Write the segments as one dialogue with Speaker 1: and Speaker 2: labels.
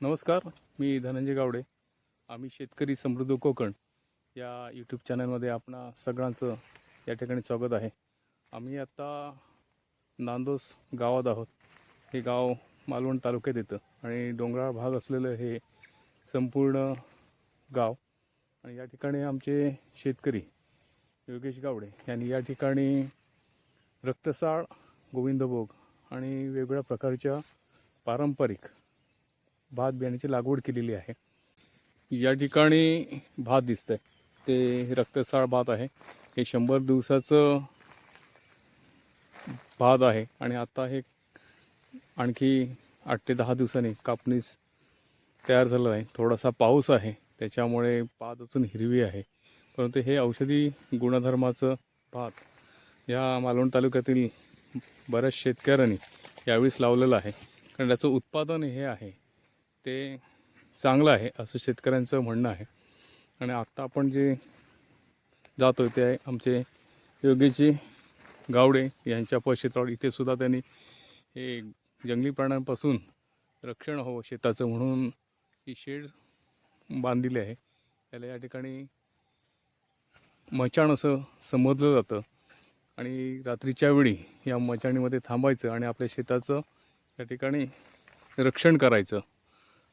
Speaker 1: नमस्कार मी धनंजय गावडे. आम्ही शेतकरी समृद्ध कोकण या यूट्यूब चॅनलमध्ये आपणा सगळ्यांचं या ठिकाणी स्वागत आहे. आम्ही आत्ता नांदोस गावात आहोत. हे गाव मालवण तालुक्यात येतं आणि डोंगराळ भाग असलेलं हे संपूर्ण गाव. आणि या ठिकाणी आमचे शेतकरी योगेश गावडे यांनी या ठिकाणी रक्तसाळ गोविंदभोग आणि वेगवेगळ्या प्रकारच्या पारंपरिक भात बियाण्याची लागवड केलेली आहे. या ठिकाणी भात दिसतंय. ते रक्तसाळ भात आहे. हे शंभर दिवसाचं भात आहे आणि आता हे आणखी आठ ते दहा दिवसांनी कापणीस तयार झालं आहे. थोडासा पाऊस आहे. त्याच्यामुळे पात अजून हिरवी आहे. परंतु हे औषधी गुणधर्माचं भात या मालवण तालुक्यातील बऱ्याच शेतकऱ्यांनी यावेळीस लावलेलं आहे. कारण त्याचं उत्पादन हे आहे. ते चांगलं आहे असं शेतकऱ्यांचं म्हणणं आहे. आणि आत्ता आपण जे जातो ते आहे आमचे योगेशजी गावडे यांच्या पक्षेत्रावर इथे सुद्धा त्यांनी हे जंगली प्राण्यांपासून रक्षण हवं शेताचं म्हणून ही शेड बांधलेली आहे. त्याला या ठिकाणी मचाण असं समजलं जातं. आणि रात्रीच्या वेळी या मचाणीमध्ये थांबायचं आणि आपल्या शेताचं या ठिकाणी रक्षण करायचं.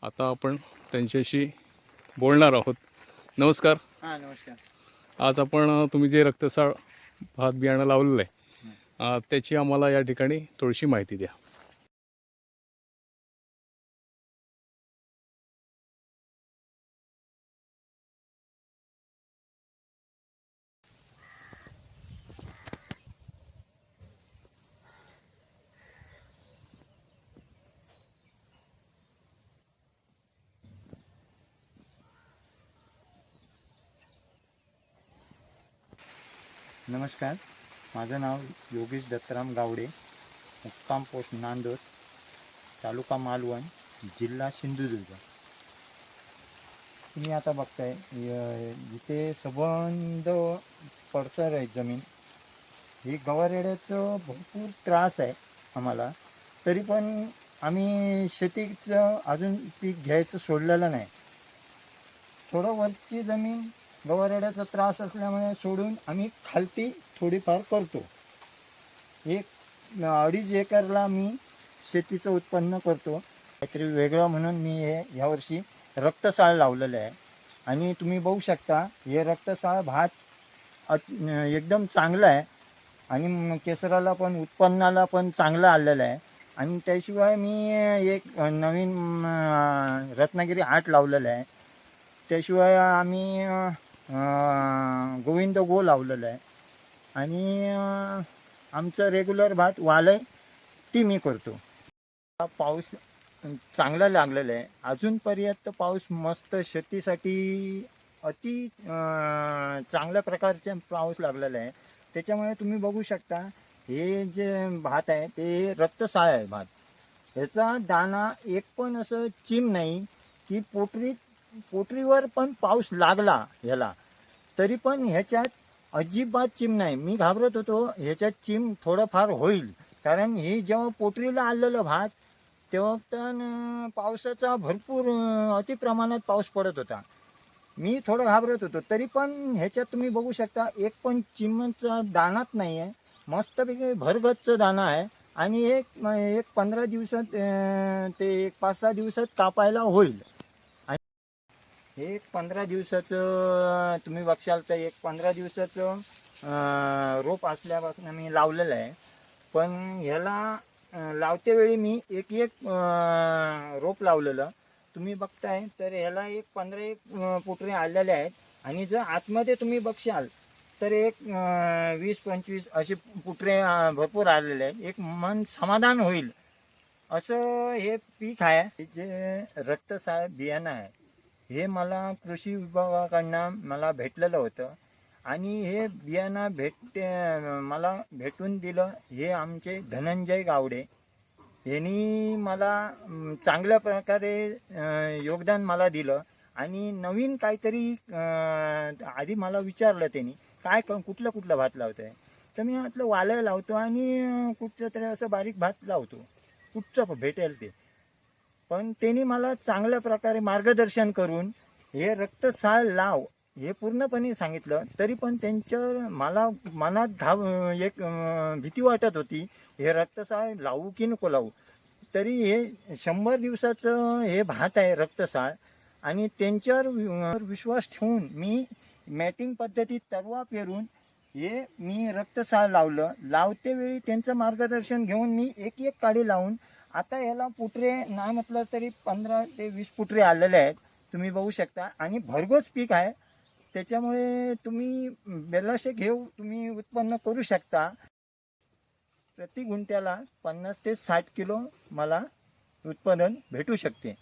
Speaker 1: आता आपण त्यांच्याशी बोलणार आहोत. नमस्कार.
Speaker 2: हां नमस्कार.
Speaker 1: आज आपण अ, तुम्ही जे रक्तसाळ भात बियाणं लावलेलं आहे अ, त्याची आम्हाला या ठिकाणी थोडीशी माहिती द्या.
Speaker 2: नमस्कार. माझं नाव योगेश दत्तराम गावडे मुक्काम पोस्ट नांदोस तालुका मालवण जिल्हा सिंधुदुर्ग. तुम्ही आता बघताय इथे संबंध पडसर आहे जमीन ही गवारेड्याचं भरपूर त्रास आहे आम्हाला. तरी पण आम्ही शेतीचं अजून पीक घ्यायचं सोडलेलं नाही. थोडं वरची जमीन गवारेड्याचा त्रास असल्यामुळे सोडून आम्ही खालती थोडीफार करतो. एक अडीच एकरला मी शेतीचं उत्पन्न करतो. काहीतरी वेगळं म्हणून मी हे यावर्षी रक्तसाळ लावलेलं आहे. आणि तुम्ही बघू शकता हे रक्तसाळ भात एकदम चांगलं आहे. आणि केसराला पण उत्पन्नाला पण चांगलं आलेलं आहे. आणि त्याशिवाय मी एक नवीन रत्नागिरी आठ लावलेलं आहे. त्याशिवाय आम्ही गोविंद गो लावलेलं आहे. आणि आमचं रेग्युलर भात वालय ती मी करतो. पाऊस चांगला लागलेला आहे. अजूनपर्यंत पाऊस मस्त शेतीसाठी अति चांगल्या प्रकारचे पाऊस लागलेला आहे. त्याच्यामुळे तुम्ही बघू शकता हे जे भात आहे ते रक्तसाळ आहे भात. ह्याचा दाना एक पण असं चिम नाही की पोटरीत पोटरीवर पण पाऊस लागला ह्याला तरी पण ह्याच्यात अजिबात चिम नाही. मी घाबरत होतो ह्याच्यात चिम थोडंफार होईल. कारण हे जेव्हा पोटरीला आलेलं भात तेव्हा तर पावसाचा भरपूर अतिप्रमाणात अति प्रमाणात पाऊस पडत होता. मी थोडं घाबरत होतो. तरी पण ह्याच्यात तुम्ही बघू शकता एक पण चिमचा दाणाच नाही आहे मस्तपैकी भरगच्च दाणा आहे. आणि एक एक पंधरा दिवसात ते एक पाच सहा दिवसात कापायला होईल. हे एक पंधरा दिवसाचं तुम्ही बघशाल तर एक पंधरा दिवसाचं रोप असल्यापासून मी लावलेलं आहे. पण ह्याला लावतेवेळी लावते वेळी मी एक एक रोप लावलेलं. तुम्ही बघताय तर ह्याला एक पंधरा एक पुटरे आलेले आहेत. आणि जर आतमध्ये तुम्ही बघशाल तर एक वीस पंचवीस असे पुटरे भरपूर आलेले आहेत. एक मन समाधान होईल. असं हे पीक आहे. जे रक्तसाळ बियाणं आहे. हे मला कृषी विभागाकडनं मला भेटलेलं होतं. आणि हे बियाणं भेटते मला भेटून दिलं. हे आमचे धनंजय गावडे. यांनी मला चांगल्या प्रकारे योगदान मला दिलं. आणि नवीन काहीतरी आधी मला विचारलं त्यांनी काय कुठलं कुठलं भात लावतं आहे तर मी म्हटलं वालं लावतो आणि कुठचं तरी असं बारीक भात लावतो. कुठचं भेटेल ते. पण त्यांनी मला चांगल्या प्रकारे मार्गदर्शन करून हे रक्तसाळ लाव हे पूर्णपणे सांगितलं. तरी पण त्यांच्या मला मनात धाव एक भीती वाटत होती हे रक्तसाळ लावू की नको लावू? तरी हे शंभर दिवसाचं हे भात आहे रक्तसाळ आणि त्यांच्यावर विश्वास ठेवून मी मॅटिंग पद्धतीत तरवा पेरून हे मी रक्तसाळ लावलं. लावते वेळी त्यांचं मार्गदर्शन घेऊन मी एक एक काडी लावून आता याला पुटरे नाही म्हटलं तरी पंधरा ते वीस पुटरे आलेले आहेत. तुम्ही बघू शकता. आणि भरघोस पीक आहे. त्याच्यामुळे तुम्ही बेलाशे घेऊ तुम्ही उत्पन्न करू शकता. प्रति गुंट्याला पन्नास ते साठ किलो मला उत्पादन भेटू शकते.